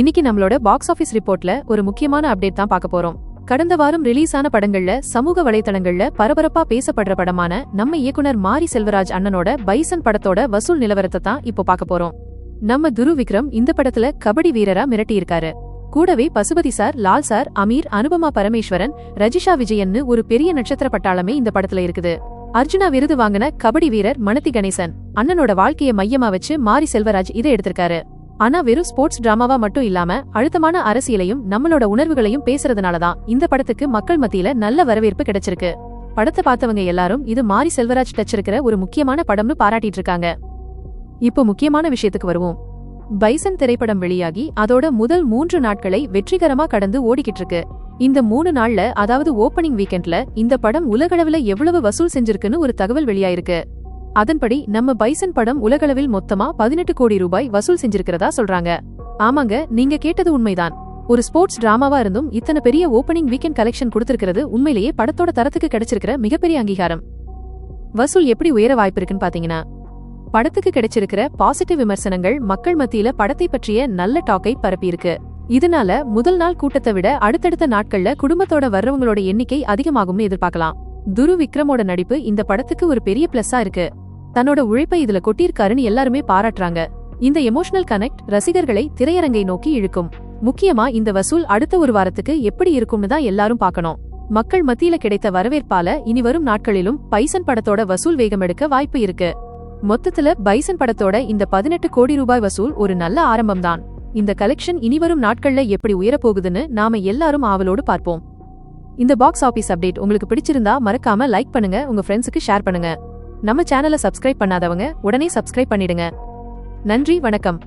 இன்னைக்கு நம்மளோட box office ரிப்போர்ட்ல ஒரு முக்கியமான அப்டேட் தான் பார்க்க போறோம். கடந்த வாரம் ரிலீஸ் ஆன படங்கள்ல சமூக வலைதளங்கள்ல பரபரப்பா பேசப்படுற படமான நம்ம இயக்குனர் மாரி செல்வராஜ் அண்ணனோட பைசன் படத்தோட வசூல் நிலவரத்தை தான் இப்போ பார்க்க போறோம். நம்ம துரு விக்ரம் இந்த படத்துல கபடி வீரரா மிரட்டியிருக்காரு. கூடவே பசுபதி சார் லால் சார் அமீர் அனுபமா பரமேஸ்வரன் ரஜிஷா விஜயன்னு ஒரு பெரிய நட்சத்திர பட்டாளமே இந்த படத்துல இருக்குது. அர்ஜுனா விருது வாங்கின கபடி வீரர் மனதி கணேசன் அண்ணனோட வாழ்க்கைய மையமா வச்சு மாரி செல்வராஜ் இதை எடுத்திருக்காரு. ஆனா வெறும் ஸ்போர்ட்ஸ் டிராமாவா மட்டும் இல்லாம அழுத்தமான அரசியலையும் நம்மளோட உணர்வுகளையும் பேசுறதுனாலதான் இந்த படத்துக்கு மக்கள் மத்தியில நல்ல வரவேற்பு கிடைச்சிருக்கு. படத்தை பார்த்தவங்க எல்லாரும் இது மாரி செல்வராஜ் டச் இருக்கிற ஒரு முக்கியமான படம்னு பாராட்டிட்டு இருக்காங்க. இப்போ முக்கியமான விஷயத்துக்கு வருவோம். பைசன் திரைப்படம் வெளியாகி அதோட முதல் மூன்று நாட்களை வெற்றிகரமா கடந்து ஓடிக்கிட்டு இருக்கு. இந்த மூணு நாள்ல அதாவது ஓப்பனிங் வீக்கெண்ட்ல இந்த படம் உலகளவுல எவ்வளவு வசூல் செஞ்சிருக்குன்னு ஒரு தகவல் வெளியாயிருக்கு. அதன்படி நம்ம பைசன் படம் உலகளவில் மொத்தமா பதினெட்டு கோடி ரூபாய் வசூல் செஞ்சிருக்கிறதா சொல்றாங்க. ஆமாங்க நீங்க கேட்டது உண்மைதான். ஒரு ஸ்போர்ட்ஸ் டிராமாவா இருந்தும் இத்தனை பெரிய ஓபனிங் வீக்கெண்ட் கலெக்ஷன் கொடுத்திருக்கிறது உண்மையிலேயே படத்தோட தரத்துக்கு கிடைச்சிருக்கிற மிகப்பெரிய அங்கீகாரம். வசூல் எப்படி உயர வாய்ப்பு இருக்குன்னு பாத்தீங்கன்னா படத்துக்கு கிடைச்சிருக்கிற பாசிட்டிவ் விமர்சனங்கள் மக்கள் மத்தியில படத்தை பற்றிய நல்ல டாக்கை பரப்பியிருக்கு. இதனால முதல் நாள் கூட்டத்தை விட அடுத்தடுத்த நாட்கள்ல குடும்பத்தோட வர்றவங்களோட எண்ணிக்கை அதிகமாகும்னு எதிர்பார்க்கலாம். துரு விக்ரமோட நடிப்பு இந்த படத்துக்கு ஒரு பெரிய பிளஸ்ஸா இருக்கு. தன்னோட உழைப்பை இதுல கொட்டியிருக்காருன்னு எல்லாருமே பாராட்டுறாங்க. இந்த எமோஷனல் கனெக்ட் ரசிகர்களை திரையரங்கை நோக்கி இழுக்கும். முக்கியமா இந்த வசூல் அடுத்த ஒரு வாரத்துக்கு எப்படி இருக்கும்னு தான் எல்லாரும் பார்க்கணும். மக்கள் மத்தியில கிடைத்த வரவேற்பால இனி வரும் நாட்களிலும் பைசன் படத்தோட வசூல் வேகம் எடுக்க வாய்ப்பு இருக்கு. மொத்தத்துல பைசன் படத்தோட இந்த பதினெட்டு கோடி ரூபாய் வசூல் ஒரு நல்ல ஆரம்பம்தான். இந்த கலெக்ஷன் இனிவரும் நாட்கள்ல எப்படி உயரப்போகுதுன்னு நாம எல்லாரும் ஆவலோடு பார்ப்போம். இந்த பாக்ஸ் ஆபீஸ் அப்டேட் உங்களுக்கு பிடிச்சிருந்தா மறக்காம லைக் பண்ணுங்க உங்க ஃப்ரெண்ட்ஸுக்கு ஷேர் பண்ணுங்க. நம்ம சேனலை சப்ஸ்கிரைப் பண்ணாதவங்க உடனே சப்ஸ்கிரைப் பண்ணிடுங்க. நன்றி வணக்கம்.